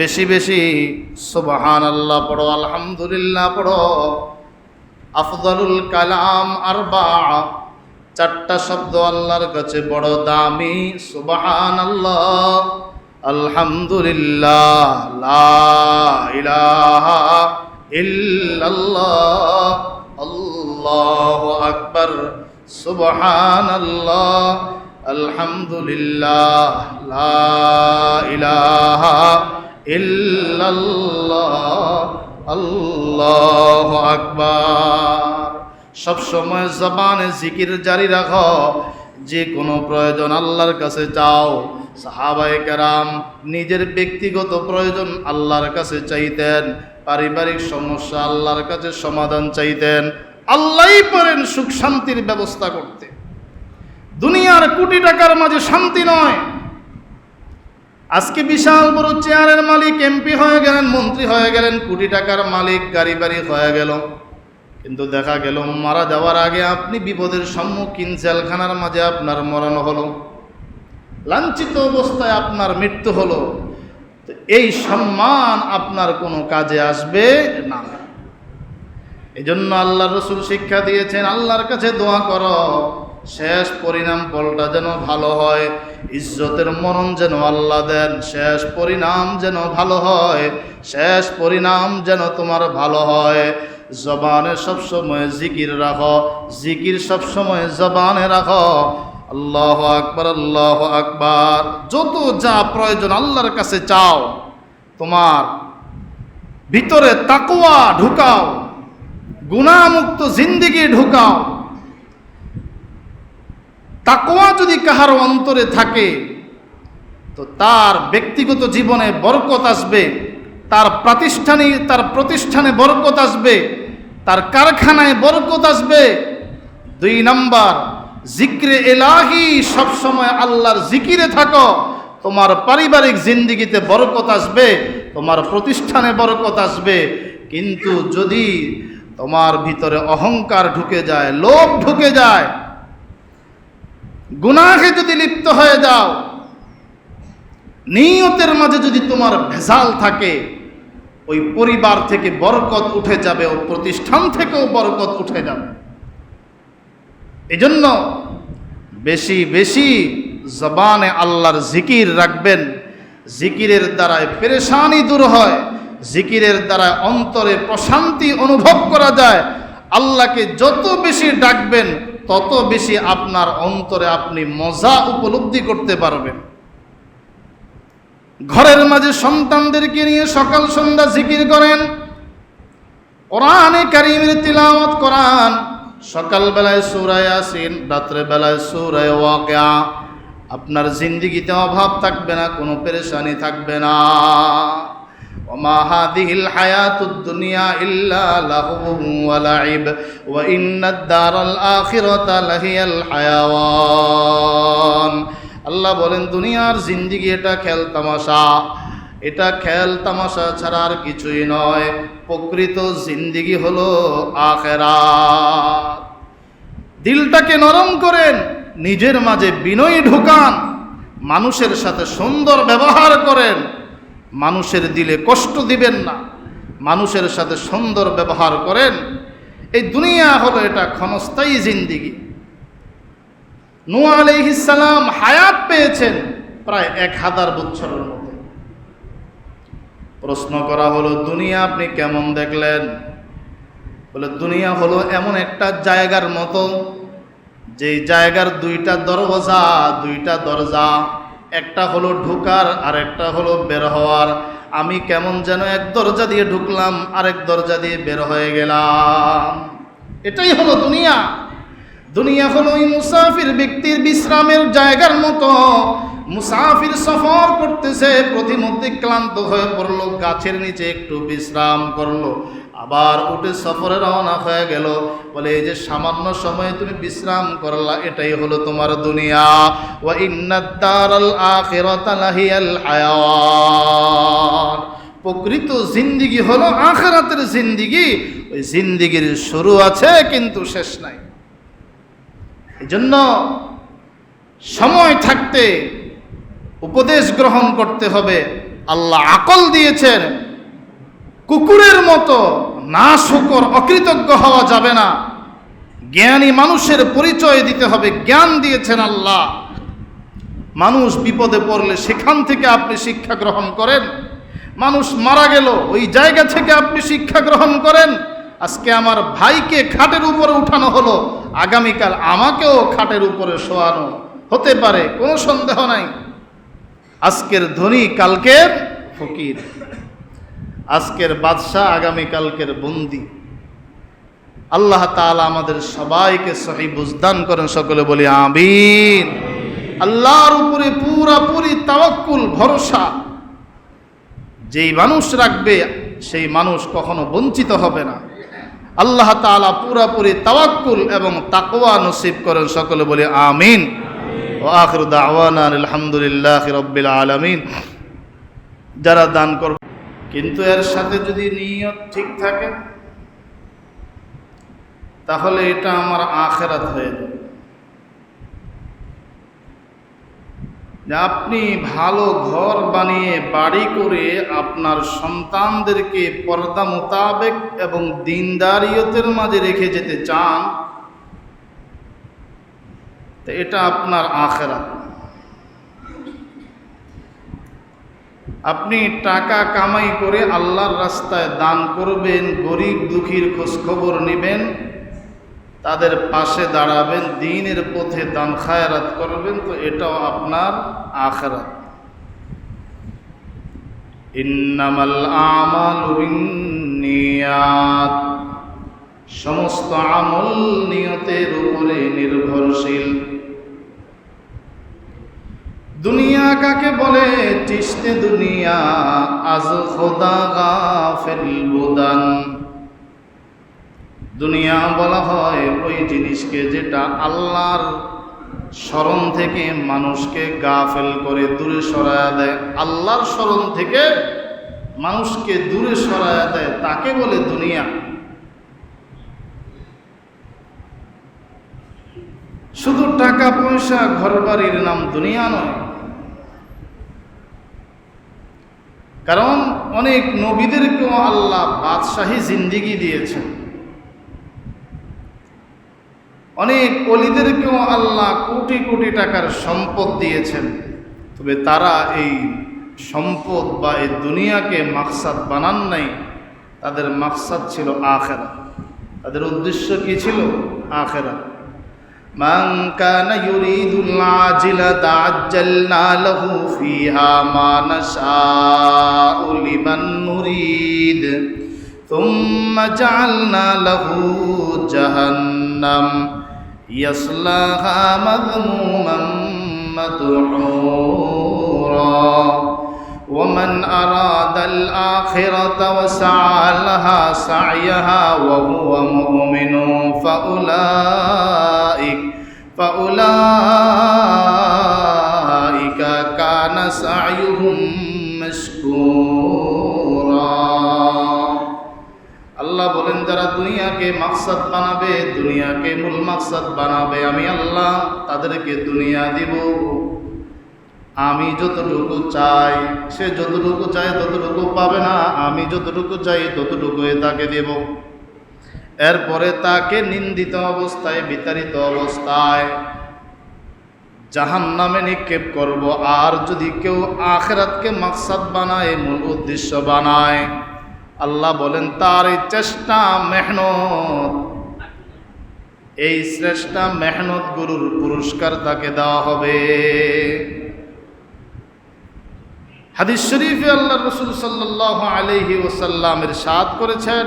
বেশি বেশি সুবহান আল্লাহ পড়ো, আলহামদুলিল্লাহ পড়ো। আফদলুল কালাম আর বা চারটা শব্দ আল্লাহর কাছে বড় দামি সুবহান আল্লাহ আলহামদুলিল্লাহ আল্লাহু আকবার, সুবহানাল্লাহ। আলহামদুলিল্লাহ, লা ইলাহা আল্লাহু আকবার। সব সময় জবানে জিকির জারি রাখো। যে কোনো প্রয়োজন আল্লাহর কাছে চাও। সাহাবায়ে কেরাম নিজের ব্যক্তিগত প্রয়োজন আল্লাহর কাছে চাইতেন। পারিবারিক সমস্যা আল্লাহর কাছে সমাধান চাইতেন। আল্লাহই পারেন সুখ শান্তির ব্যবস্থা করতে। দুনিয়ার কোটি টাকার মাঝে শান্তি নয়। আজকে বিশাল বড় চেয়ারের মালিক এমপি হয়ে গেলেন, মন্ত্রী হয়ে গেলেন, কোটি টাকার মালিক, গাড়ি বাড়ি হয়ে গেল। কিন্তু দেখা গেল, মারা যাওয়ার আগে আপনি বিপদের সম্মুখীন জেলখানার মাঝে আপনার মরণ হলো। লাঞ্ছিত অবস্থায় আপনার মৃত্যু হলো। তো এই সম্মান আপনার কোনো কাজে আসবে না। এই জন্য আল্লাহ রসুল শিক্ষা দিয়েছেন, আল্লাহর কাছে দোয়া করো। শেষ পরিণাম ফলটা যেন ভালো হয়। ইজ্জতের মরণ যেন আল্লাহ দেন, শেষ পরিণাম যেন ভালো হয়, শেষ পরিণাম যেন তোমার ভালো হয়। জবানে সবসময় জিকির রাখো, জিকির সবসময় জবানে রাখো। আল্লাহ আকবার আল্লাহ আকবার। যত যা প্রয়োজন আল্লাহর কাছে চাও, তোমার ভিতরে তাকুয়া ঢুকাও গুণামুক্ত জিন্দিগি ঢুকাও। তাকোয়া যদি কাহার অন্তরে থাকে, তো তার ব্যক্তিগত জীবনে বরকত আসবে, তার প্রাতিষ্ঠানিক তার প্রতিষ্ঠানে বরকত আসবে, তার কারখানায় বরকত আসবে। দুই নাম্বার, জিক্রে এলাহি সবসময় আল্লাহর জিকিরে থাকো, তোমার পারিবারিক জিন্দিগিতে বরকত আসবে, তোমার প্রতিষ্ঠানে বরকত আসবে। কিন্তু যদি তোমার ভিতরে অহংকার ঢুকে যায়, লোভ ঢুকে যায় গুনাহে যদি লিপ্ত হয়ে যাও, নিয়তের মাঝে যদি তোমার ভেজাল থাকে, ওই পরিবার থেকে বরকত উঠে যাবে, ও প্রতিষ্ঠান থেকেও বরকত উঠে যাবে। এজন্য বেশি বেশি জবানে আল্লাহর জিকির রাখবেন। জিকিরের দ্বারায় পেরেশানি দূর হয়, জিকিরের দ্বারা অন্তরে প্রশান্তি অনুভব করা যায়। আল্লাহকে যত বেশি ডাকবেন তত বেশি আপনার অন্তরে আপনি মজা উপলব্ধি করতে পারবেন। ঘরের মাঝে সন্তানদেরকে নিয়ে সকাল সন্ধ্যা জিকির করেন। কোরআনে কারিমের তিলাওয়াত করান। সকালবেলায় সুরায় আসিন রাত্রে বেলায় সুরায় ওয়াকিয়া। আপনার জিন্দিগিতে অভাব থাকবে না, কোনো পেরেশানি থাকবে না। وما هذه الحياة الدنيا إلا لهو ولعب وإن الدار الآخرة لهي الحيوان আল্লাহ বলেন দুনিয়ার জিন্দিগি এটা খেল তামাশা এটা খেল তামাশা ছাড়া আর কিছুই নয় প্রকৃত জিন্দিগি হলো আখেরা দিলটাকে নরম করেন নিজের মাঝে বিনয় ঢুকান মানুষের সাথে সুন্দর ব্যবহার করেন মানুষের দিলে কষ্ট দিবেন না। মানুষের সাথে সুন্দর ব্যবহার করেন। এই দুনিয়া হলো এটা ক্ষণস্থায়ী জিন্দিগি। নুয়া আলাইহিসালাম হায়াত পেয়েছেন প্রায় এক হাজার বছরের মধ্যে। প্রশ্ন করা হলো, দুনিয়া আপনি কেমন দেখলেন? বলে, দুনিয়া হলো এমন একটা জায়গার মতো, যেই জায়গার দুইটা দরওয়াজা, দুইটা দরজা একটা হলো ঢুকার আর একটা হলো বের হওয়ার। আমি কেমন যেন এক দরজা দিয়ে ঢুকলাম, আরেক দরজা দিয়ে বের হয়ে গেলাম। এটাই হলো দুনিয়া। দুনিয়া হলো ওই মুসাফির ব্যক্তির বিশ্রামের জায়গার মতো। মুসাফির সফর করতেছে, প্রতিমধ্যে ক্লান্ত হয়ে পড়ল, গাছের নিচে একটু বিশ্রাম করল। আবার উঠে সফরে রওনা হয়ে গেল। বলে, এই যে সামান্য সময়ে তুমি বিশ্রাম করলা, এটাই হলো তোমার দুনিয়া। ওয়া ইন্নাদ-দারাল আখিরাতা লাহিয়াল হায়াওয়ান। প্রকৃত জিন্দিগি হলো আখেরাতের জিন্দিগি। ওই জিন্দিগির শুরু আছে, কিন্তু শেষ নাই। এই জন্য সময় থাকতে উপদেশ গ্রহণ করতে হবে। আল্লাহ আকল দিয়েছেন। কুকুরের মতো না শুকর অকৃতজ্ঞ হওয়া যাবে না। জ্ঞানী মানুষের পরিচয় দিতে হবে, জ্ঞান দিয়েছেন আল্লাহ। মানুষ বিপদে পড়লে সেখান থেকে আপনি শিক্ষা গ্রহণ করেন। মানুষ মারা গেল, ওই জায়গা থেকে আপনি শিক্ষা গ্রহণ করেন। আজকে আমার ভাইকে খাটের উপরে উঠানো হলো, আগামীকাল আমাকেও খাটের উপরে শোয়ানো হতে পারে, কোনো সন্দেহ নাই। আজকের ধনী কালকের ফকির। আজকের বাদশাহ আগামীকালকের বন্দি। আল্লাহ তাআলা আমাদের সবাইকে সহি বুঝদান করেন, সকলে বলি আমিন। আল্লাহর উপরে পুরাপুরি তাওয়াক্কুল, ভরসা। যেই মানুষ রাখবে, সেই মানুষ কখনো বঞ্চিত হবে না। আল্লাহ তাআলা পুরাপুরি তাওয়াক্কুল এবং তাকওয়া নসিব করেন, সকলে বলি আমিন। ও আখির দাওয়ানা আলহামদুলিল্লাহ রব্বিল আলামিন। যারা দান করবে কিন্তু এর সাথে যদি নিয়ত ঠিক থাকে, তাহলে এটা আমার আখেরাত হয়ে যাবে। আপনি ভালো ঘর বানিয়ে বাড়ি করে আপনার সন্তানদেরকে পর্দা মোতাবেক এবং দিনদারিয়তের মাঝে রেখে যেতে চান, তো এটা আপনার আখেরাত। আপনি টাকা কামাই করে আল্লাহর রাস্তায় দান করবেন, গরিব দুঃখীর খোঁজখবর নেবেন, তাদের পাশে দাঁড়াবেন, দিনের পথে দান খায়রাত করবেন, তো এটাও আপনার আখরাত। ইন্নামাল আমাল নিয়াত সমস্ত আমল নিয়তের উপরে নির্ভরশীল। দুনিয়া কাকে বলে? চিস্তে দুনিয়া, আজ খোদা গাফেল বুদান দুনিয়া বলা হয় ওই জিনিসকে যেটা আল্লাহর স্মরণ থেকে মানুষকে গাফেল করে দূরে সরায়া দেয়। আল্লাহর স্মরণ থেকে মানুষকে দূরে সরায়া দেয়, তাকে বলে দুনিয়া। শুধু টাকা পয়সা ঘর বাড়ির নাম দুনিয়া নয় কারণ অনেক নবীদেরকেও আল্লাহ বাদশাহী জিন্দিগি দিয়েছেন। অনেক অলিদেরকেও আল্লাহ কোটি কোটি টাকার সম্পদ দিয়েছেন। তবে তারা এই সম্পদ বা এই দুনিয়াকে মাকসাদ বানান নাই। তাদের মাকসাদ ছিল আখেরা। তাদের উদ্দেশ্য কি ছিল? আখেরা। من كان يريد العاجلة عجلنا له فيها ما نشاء لمن نريد. ثم جعلنا له جهنم يصلاها مذموما مدحورا. ومن أراد الآخرة وسعى لها سعيها وهو مؤمن فأولئك فأولئك كان سعيهم مشكورا আল্লাহ বলেন যারা দুনিয়াকে মাকসাদ বানাবে দুনিয়াকে মূল মাকসাদ বানাবে আমি আল্লাহ তাদেরকে দুনিয়া দিব আমি যতটুকু চাই, সে যতটুকু চাই ততটুকু পাবে না। আমি যতটুকু চাই ততটুকুই তাকে দেব। এরপরে তাকে নিন্দিত অবস্থায়, বিতাড়িত অবস্থায় জাহান নামে নিক্ষেপ করব। আর যদি কেউ আখেরাতকে মাকসাদ বানায়, মূল উদ্দেশ্য বানায়, আল্লাহ বলেন, তার এই চেষ্টা মেহনত, এই শ্রেষ্ঠ মেহনত গুরুর পুরস্কার তাকে দেওয়া হবে। হাদিস শরীফে আল্লাহ রসুল সাল্লাহ আলহি ওসাল্লামের সাদ করেছেন,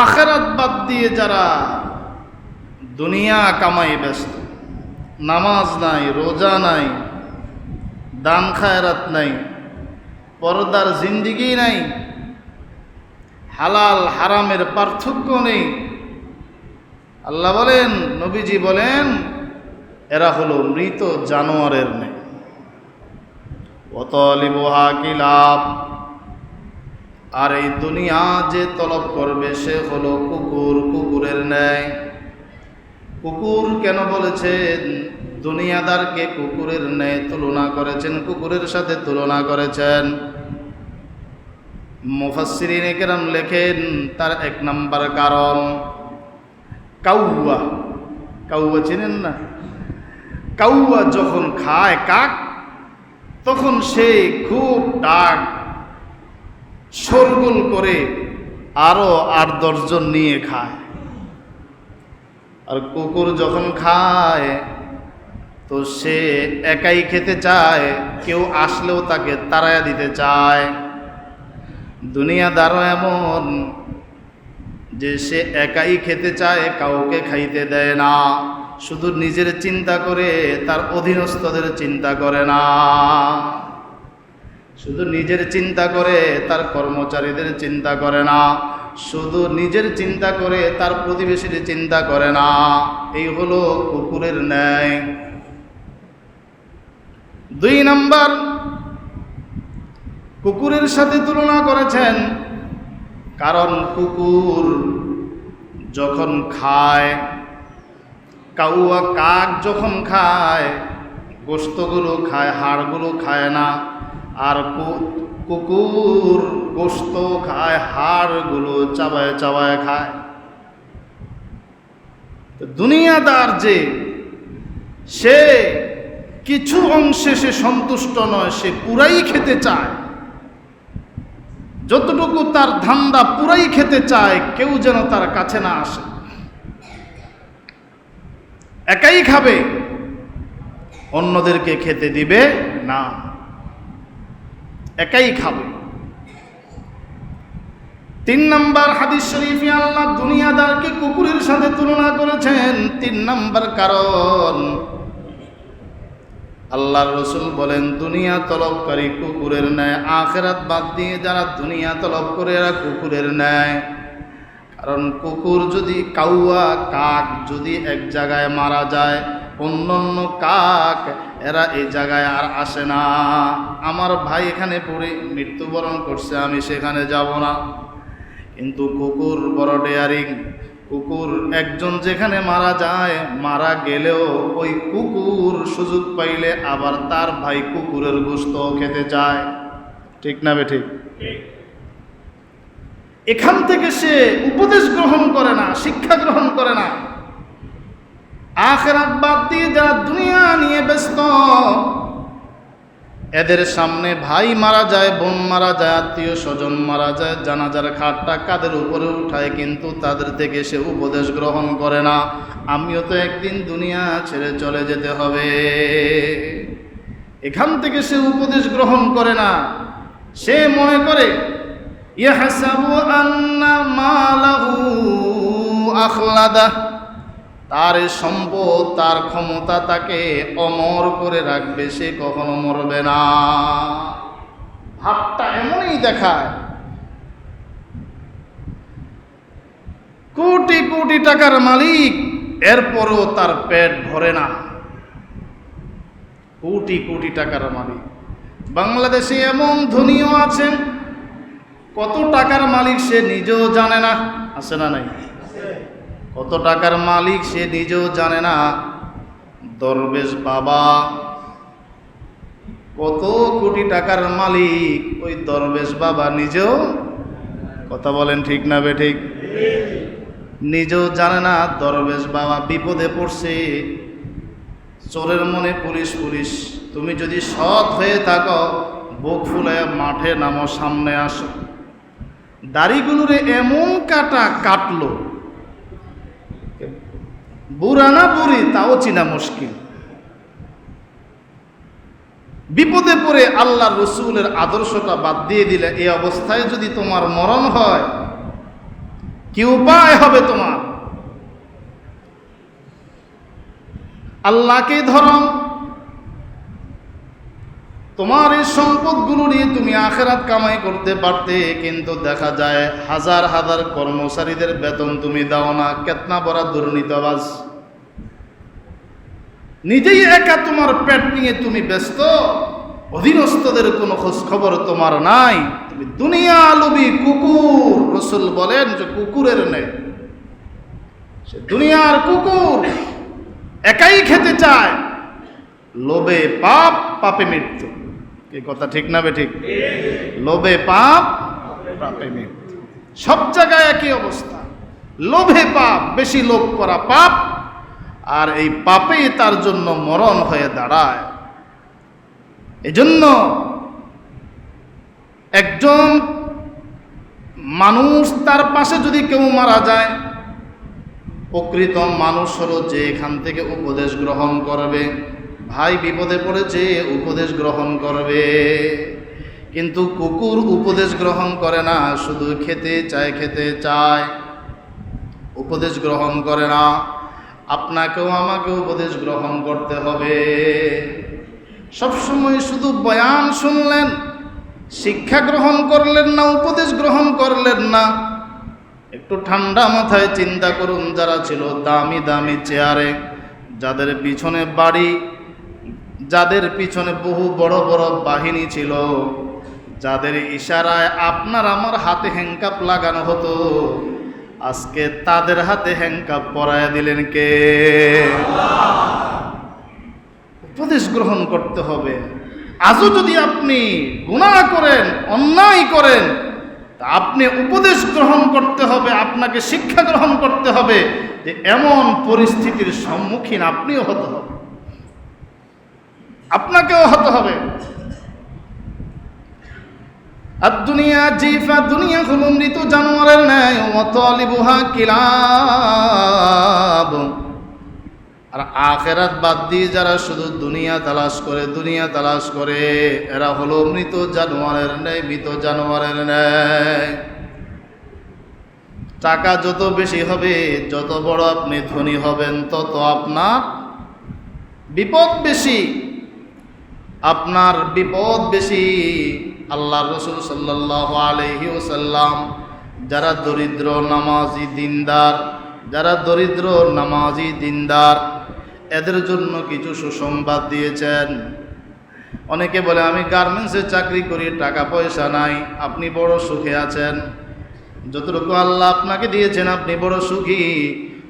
আখেরাত বাদ দিয়ে যারা দুনিয়া কামাই ব্যস্ত, নামাজ নাই, রোজা নাই, দান খায়রাত নাই, পর্দার জিন্দিগি নাই, হালাল হারামের পার্থক্য নেই। আল্লাহ বলেন, নবীজি বলেন, এরা হলো মৃত জানোয়ারের নেই কি লাভ আর এই দুনিয়া যে তলব করবে, সে হলো কুকুর। কুকুরের ন্যায়। কুকুর কেন বলেছেন? দুনিয়াদারকে কুকুরের ন্যায় তুলনা করেছেন, কুকুরের সাথে তুলনা করেছেন। মুফাসসিরিন কেরাম লেখেন, তার এক নাম্বার কারণ কাউয়া। কাউয়া চেনেন না? কাউয়া যখন খায়, কাক তখন সে খুব ডাক, শোরগোল করে আরও আট দশজন নিয়ে খায়। আর কুকুর যখন খায়, তো সে একাই খেতে চায়, কেউ আসলেও তাকে তাড়াইয়া দিতে চায়। দুনিয়াদারও এমন যে সে একাই খেতে চায়, কাউকে খাইতে দেয় না। শুধু নিজের চিন্তা করে তার অধীনস্থদের চিন্তা করে না। শুধু নিজের চিন্তা করে তার কর্মচারীদের চিন্তা করে না। শুধু নিজের চিন্তা করে তার প্রতিবেশীর চিন্তা করে না। এই হলো কুকুরের ন্যায়। দুই নাম্বার, কুকুরের সাথে তুলনা করেছেন কারণ কুকুর যখন খায় কাউয়া কাক যখন খায় গোস্তগুলো খায়, হাড়গুলো খায় না। আর কুকুর গোস্ত খায়, হাড়গুলো চাবায় চাবায় খায়। দুনিয়াদার যে, সে কিছু অংশে সে সন্তুষ্ট নয়, সে পুরাই খেতে চায়। যতটুকু তার ধান্দা পুরাই খেতে চায়, কেউ যেন তার কাছে না আসে। একাই খাবে, অন্যদেরকে খেতে দিবে না। একাই খাবে। তিন নাম্বার হাদিস শরীফে আল্লাহ দুনিয়াদারকে কুকুরের সাথে তুলনা করেছেন। তিন নাম্বার কারণ, আল্লাহর রসুল বলেন, দুনিয়া তলবকারী কুকুরের ন্যায়, আখেরাত বাদ দিয়ে যারা দুনিয়া তলব করে এরা কুকুরের ন্যায়। কারণ কুকুর যদি কাউয়া, কাক যদি এক জায়গায় মারা যায় অন্য অন্য কাক, এরা এই জায়গায় আর আসে না। আমার ভাই এখানে পড়ে মৃত্যুবরণ করছে, আমি সেখানে যাব না। কিন্তু কুকুর বড় ডেয়ারিং কুকুর একজন যেখানে মারা যায়, মারা গেলেও ওই কুকুর সুযোগ পাইলে আবার তার ভাই কুকুরের গোস্ত খেতে চায়। ঠিক না বে ঠিক। এখান থেকে সে উপদেশ গ্রহণ করে না, শিক্ষা গ্রহণ করে না। আখেরাত বাদ দিয়ে যারা দুনিয়া নিয়ে ব্যস্ত, এদের সামনে ভাই মারা যায়, বোন মারা যায়, আত্মীয় স্বজন মারা যায়, জানাজার খাটটা কাদের উপরে উঠায়, কিন্তু তাদের থেকে সে উপদেশ গ্রহণ করে না। আমিও তো একদিন দুনিয়া ছেড়ে চলে যেতে হবে। এখান থেকে সে উপদেশ গ্রহণ করে না। সে মনে করে তার সম্পদ, তার ক্ষমতা তাকে অমর করে রাখবে, সে কখনো মরবে না। ভাবটা এমনই দেখায়। কোটি কোটি টাকার মালিক, এরপরও তার পেট ভরে না। কোটি কোটি টাকার মালিক। বাংলাদেশে এমন ধনীও আছেন কত টাকার মালিক সে নিজেও জানে না। আছে না নাই? কত টাকার মালিক সে নিজেও জানে না। দরবেশ বাবা, কত কোটি টাকার মালিক ওই দরবেশ বাবা নিজেও কথা বলেন ঠিক না বে ঠিক? নিজেও জানে না, দরবেশ বাবা বিপদে পড়ছে। চোরের মনে পুলিশ পুলিশ। তুমি যদি সৎ হয়ে থাকো, বুক ফুলে মাঠে নামো, সামনে আসো। দাড়িগুলোরে এমন কাটা কাটলো বুড়া না বুড়ি তাও চিনা মুশকিল। বিপদে পড়ে আল্লাহ রসুলের আদর্শটা বাদ দিয়ে দিলে এই অবস্থায় যদি তোমার মরণ হয়, কি উপায় হবে তোমার? আল্লাহকে ধরো তোমার এই সম্পদগুলো নিয়ে তুমি আখেরাত কামাই করতে পারতে, কিন্তু দেখা যায় হাজার হাজার কর্মচারীদের বেতন তুমি দাও না। কেতনা বড় দুর্নীতিবাজ নিজেই একা তোমার পেট নিয়ে তুমি ব্যস্ত। অধীনস্থদের কোনো খোঁজ খবর তোমার নাই। তুমি দুনিয়া লোভী কুকুর। রসুল বলেন যে কুকুরের নেই। সে দুনিয়ার কুকুর একাই খেতে চায়। লোভে পাপ, পাপে মৃত্যু। কথা ঠিক না বে ঠিক? লোভে পাপ, পাপে সব জায়গায় একই অবস্থা। লোভে পাপ, বেশি লোভ করা পাপ, আর এই পাপেই তার জন্য মরণ হয়ে দাঁড়ায়। এজন্য একজন মানুষ তার পাশে যদি কেউ মারা যায়, প্রকৃত মানুষ হলো যে এখান থেকে উপদেশ গ্রহণ করবে। ভাই বিপদে পড়েছে, উপদেশ গ্রহণ করবে। কিন্তু কুকুর উপদেশ গ্রহণ করে না, শুধু খেতে চায় খেতে চায়। উপদেশ গ্রহণ করে না, আপনাকেও আমাকে উপদেশ গ্রহণ করতে হবে। সবসময় শুধু বয়ান শুনলেন, শিক্ষা গ্রহণ করলেন না, উপদেশ গ্রহণ করলেন না। একটু ঠান্ডা মাথায় চিন্তা করুন, যারা ছিল দামি দামি চেয়ারে, যাদের পিছনে বাড়ি যাদের পিছনে বহু বড় বড় বাহিনী ছিল, যাদের ইশারায় আপনার আমার হাতে হ্যাংকাপ লাগানো হতো, আজকে তাদের হাতে হ্যাংকাপ পরায় দিলেন কে? উপদেশ গ্রহণ করতে হবে। আজও যদি আপনি গুণা করেন, অন্যায় করেন আপনি উপদেশ গ্রহণ করতে হবে, আপনাকে শিক্ষা গ্রহণ করতে হবে যে এমন পরিস্থিতির সম্মুখীন আপনিও হতে হবে। আপনাকেও হতে হবে। আর দুনিয়া জিফা, দুনিয়া হলো মৃত জানোয়ারের ন্যায় অতলিবুহা কিলাব। আর আখেরাত বাদ দিয়ে যারা শুধু দুনিয়া তালাশ করে, দুনিয়া তালাশ করে, এরা হলো মৃত জানোয়ারের ন্যায়, মৃত জানোয়ারের ন্যায়। টাকা যত বেশি হবে, যত বড় আপনি ধনী হবেন, তত আপনার বিপদ বেশি। আপনার বিপদ বেশি। আল্লাহ রসুল সাল্লাহ আলহি ওসাল্লাম যারা দরিদ্র নামাজি দিনদার, যারা দরিদ্র নামাজি দিনদার, এদের জন্য কিছু সুসংবাদ দিয়েছেন। অনেকে বলে, আমি গার্মেন্টসে চাকরি করি টাকা পয়সা নাই, আপনি বড় সুখে আছেন। যতটুকু আল্লাহ আপনাকে দিয়েছেন, আপনি বড় সুখী।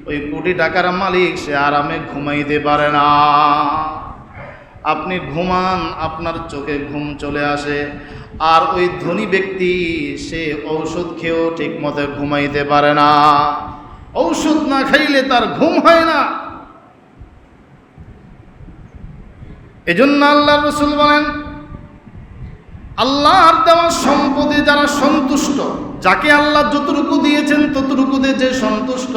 ওই কোটি টাকার মালিক, সে আরামে ঘুমাইতে পারে না। আপনি ঘুমান, আপনার চোখে ঘুম চলে আসে। আর ওই ধনী ব্যক্তি, সে ঔষধ খেয়েও ঠিক মতো ঘুমাইতে পারে না। ঔষধ না খাইলে তার ঘুম হয় না। এজন্য আল্লাহ রসুল বলেন, আল্লাহর দেওয়া সম্পদে যারা সন্তুষ্ট, যাকে আল্লাহ যতটুকু দিয়েছেন ততটুকুতে যে সন্তুষ্ট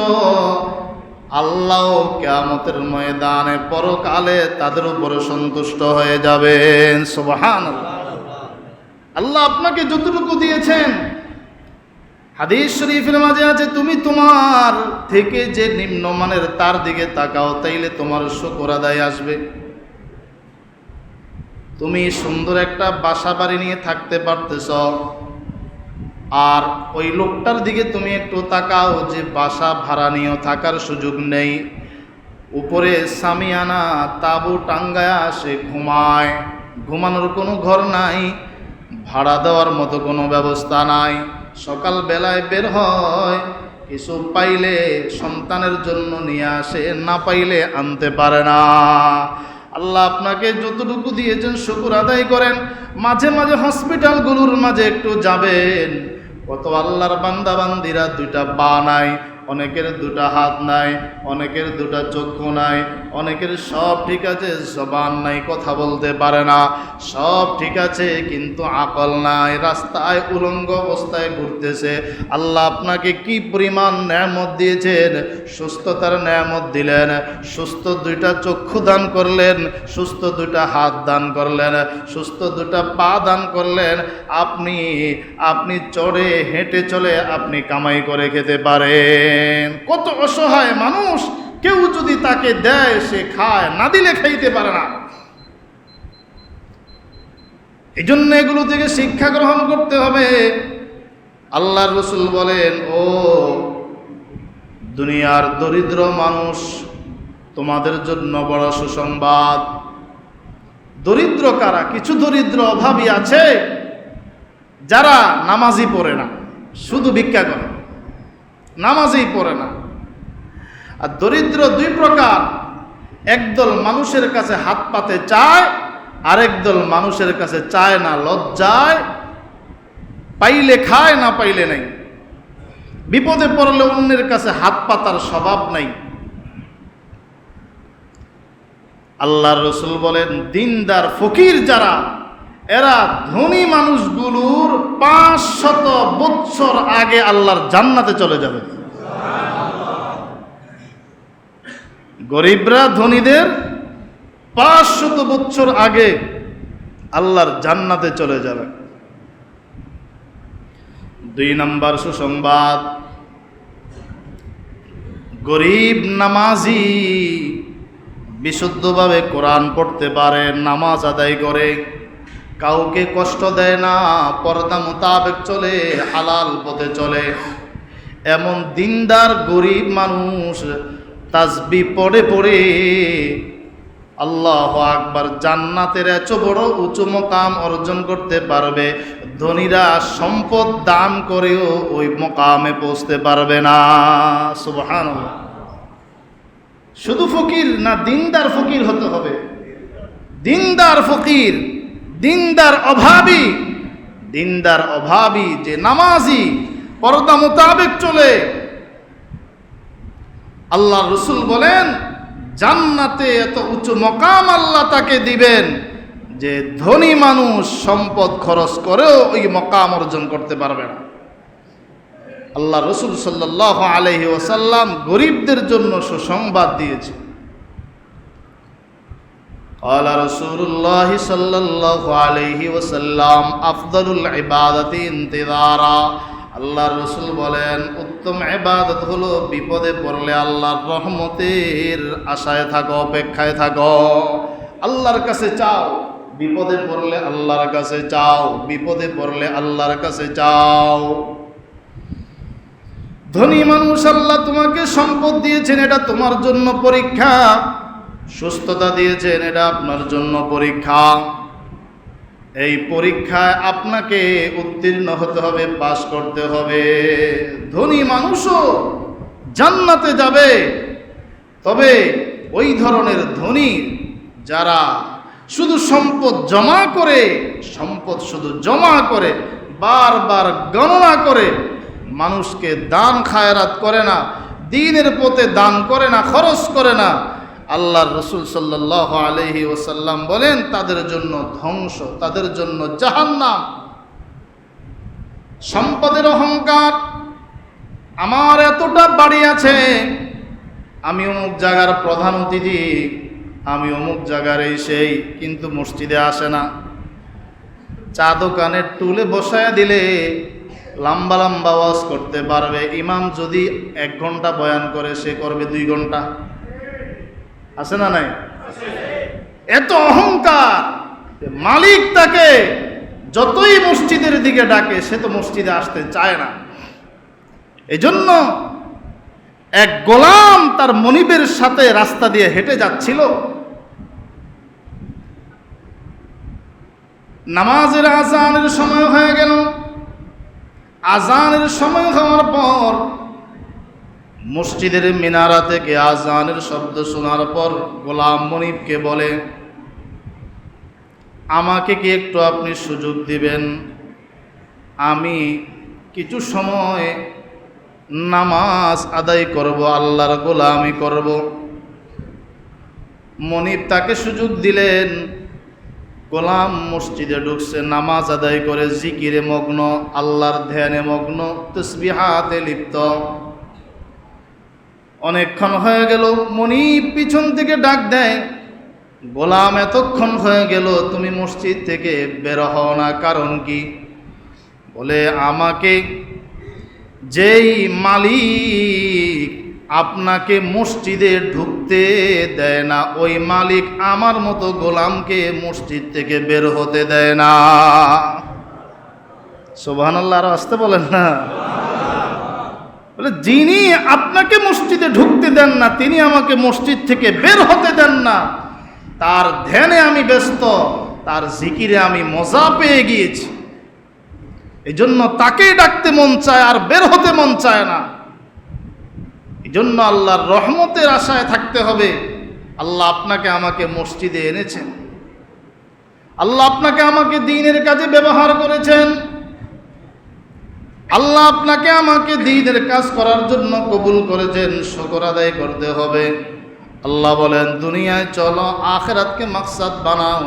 আল্লাহ কেয়ামতের ময়দানে পরকালে তাদের উপরে সন্তুষ্ট হয়ে যাবেন। সুবহান আল্লাহ আপনাকে যতটুকু দিয়েছেন, হাদিস শরীফের মাঝে আছে, তুমি তোমার থেকে যে নিম্নমানের তার দিকে তাকাও, তাইলে তোমার শুকর আদায় আসবে। তুমি সুন্দর একটা বাসা বাড়ি নিয়ে থাকতে পারতেছ আর ওই লোকটার দিকে তুমি একটু তাকাও যে বাসা ভাড়া নিয়েও থাকার সুযোগ নেই। উপরে সামিয়ানা তাবু টাঙ্গায়া সে ঘুমায়। ঘুমানোর কোনো ঘর নাই, ভাড়া দেওয়ার মতো কোনো ব্যবস্থা নাই। সকাল বেলায় বের হয়, কিছু পাইলে সন্তানের জন্য নিয়ে আসে, না পাইলে আনতে পারে না। আল্লাহ আপনাকে যতটুকু দিয়েছেন শুকুর আদায় করেন। মাঝে মাঝে হসপিটালগুলোর মাঝে একটু যাবেন। কত আল্লাহর বান্দা বান্দিরা দুইটা বা নাই, অনেকের দুটা হাত নাই, অনেকের দুটা চক্ষু নাই অনেকের সব ঠিক আছে, জবান নাই, কথা বলতে পারে না। সব ঠিক আছে, কিন্তু আকল নাই, রাস্তায় উলঙ্গ অবস্থায় ঘুরতেছে। আল্লাহ আপনাকে কি পরিমাণ ন্যামত দিয়েছেন? সুস্থতার ন্যামত দিলেন। সুস্থ দুইটা চক্ষু দান করলেন, সুস্থ দুইটা হাত দান করলেন, সুস্থ দুটা পা দান করলেন। আপনি আপনি চড়ে হেঁটে চলে আপনি কামাই করে খেতে পারেন। কত অসহায় মানুষ! কেউ যদি তাকে দেয়, সে খায়, না দিলে খাইতে পারে না। এই জন্য এগুলো থেকে শিক্ষা গ্রহণ করতে হবে। আল্লাহ রসুল বলেন, ও দুনিয়ার দরিদ্র মানুষ, তোমাদের জন্য বড় সুসংবাদ। দরিদ্র কারা? কিছু দরিদ্র অভাবী আছে, যারা নামাজি পড়ে না, শুধু ভিক্ষা করে। নামাজই পড়ে না। আর দরিদ্র দুই প্রকার। একদল মানুষের কাছে হাত পাতে চায়, আরেক দল মানুষের কাছে চায় না, লজ্জায় পাইলে খায়, না পাইলে নাই। বিপদে পড়লে অন্যের কাছে হাত পাতার স্বভাব নাই। আল্লাহ রসুল বলেন, দিনদার ফকির যারা, এরা ধনী মানুষগুলোর পাঁচ শত বৎসর আগে আল্লাহর জান্নাতে চলে যাবে। গরিবরা, ধনীদের পাঁচশত বছর আগে আল্লাহর জান্নাতে চলে যাবে। দুই নম্বর সুসংবাদ। গরিব নামাজি বিশুদ্ধভাবে কোরআন পড়তে পারে, নামাজ আদায় করে, কাউকে কষ্ট দেয় না, পর্দা মোতাবেক চলে, হালাল পথে চলে। এমন দিনদার গরিব মানুষ তাজবি পড়ে পড়ে আল্লাহ আকবার জান্নাতের এত বড় উঁচু মকাম অর্জন করতে পারবে, ধনীরা সম্পদ দান করেও ওই মকামে পৌঁছতে পারবে না। সুবহান শুধু ফকির না দিনদার ফকির হতে হবে। দিনদার ফকির, দিনদার অভাবী দিনদার অভাবী যে নামাজি পর্দা মোতাবেক চলে আল্লাহ রসুল বলেন জান্নাতে এত উঁচু মকাম আল্লাহ তাকে দিবেন যে ধনী মানুষ সম্পদ খরচ করেও ওই মকাম অর্জন করতে পারবে না আল্লাহ রসুল সাল্লাহ আলহি ওসাল্লাম গরিবদের জন্য সুসংবাদ দিয়েছে قال رسول الله صلى الله عليه وسلم أفضل العبادة انتظارا আল্লাহ রসুল বলেন, উত্তম এবাদত হলো বিপদে পড়লে আল্লাহর রহমতের আশায় থাকো, অপেক্ষায় থাকো। আল্লাহর কাছে চাও, বিপদে পড়লে আল্লাহর কাছে চাও, বিপদে পড়লে আল্লাহর কাছে চাও। ধনী মানুষ আল্লাহ তোমাকে সম্পদ দিয়েছেন, এটা তোমার জন্য পরীক্ষা। সুস্থতা দিয়েছেন, এটা আপনার জন্য পরীক্ষা। এই পরীক্ষায় আপনাকে উত্তীর্ণ হতে হবে, পাশ করতে হবে। ধনী মানুষও জান্নাতে যাবে। তবে ওই ধরনের ধনী যারা শুধু সম্পদ জমা করে, সম্পদ শুধু জমা করে, বারবার গণনা করে, মানুষকে দান খায়রাত করে না, দিনের পথে দান করে না, খরচ করে না আল্লাহর রসুল সাল্লাহ আলহি ওসাল্লাম বলেন, তাদের জন্য ধ্বংস, তাদের জন্য জাহান্নাম। সম্পদের অহংকার আমার এতটা বাড়ি আছে, আমি অমুক জায়গার প্রধান অতিথি, আমি অমুক জায়গার এই সেই, কিন্তু মসজিদে আসে না। চা দোকানের টুলে বসায় দিলে লম্বা লম্বা ওয়াজ করতে পারবে। ইমাম যদি এক ঘণ্টা বয়ান করে, সে করবে দুই ঘণ্টা। আছে না নাই? এত অহংকার মালিক তাকে যতই মসজিদের দিকে ডাকে, সে তো মসজিদে আসতে চায় না। এজন্য এক গোলাম তার মনিবের সাথে রাস্তা দিয়ে হেঁটে যাচ্ছিল। নামাজের আজানের সময় হয়ে গেল। আজানের সময় হওয়ার পর মসজিদের মিনারা থেকে আজানের শব্দ শোনার পর গোলাম মনিবকে বলে, আমাকে কি একটু আপনি সুযোগ দিবেন? আমি কিছু সময় নামাজ আদায় করব, আল্লাহর গোলামি করব। মনিব তাকে সুযোগ দিলেন। গোলাম মসজিদে ঢুকছে, নামাজ আদায় করে, জিকিরে মগ্ন, আল্লাহর ধ্যানে মগ্ন, তসবিহাতে লিপ্ত। অনেকক্ষণ হয়ে গেল, মনিব পিছন থেকে ডাক দেয়, গোলাম, এতক্ষণ হয়ে গেল, তুমি মসজিদ থেকে বের হও না, কারণ কি? বলে, আমাকে যেই মালিক আপনাকে মসজিদে ঢুকতে দেয় না, ওই মালিক আমার মতো গোলামকে মসজিদ থেকে বের হতে দেয় না। সোভান আল্লাহ আসতে বলেন না? বলে, যিনি আপনাকে মসজিদে ঢুকতে দেন না, তিনি আমাকে মসজিদ থেকে বের হতে দেন না। তার ধ্যানে আমি ব্যস্ত, তার জিকিরে আমি মজা পেয়ে গিয়েছি। এই জন্য তাকেই ডাকতে মন চায়, আর বের হতে মন চায় না। এই জন্য আল্লাহর রহমতের আশায় থাকতে হবে। আল্লাহ আপনাকে আমাকে মসজিদে এনেছেন। আল্লাহ আপনাকে আমাকে দিনের কাজে ব্যবহার করেছেন। আল্লাহ আপনাকে আমাকে দিনের কাজ করার জন্য কবুল করেছেন, শকর আদায় করতে হবে। আল্লাহ বলেন, দুনিয়ায় চলো, আখেরাতকে মাকসাদ বানাও।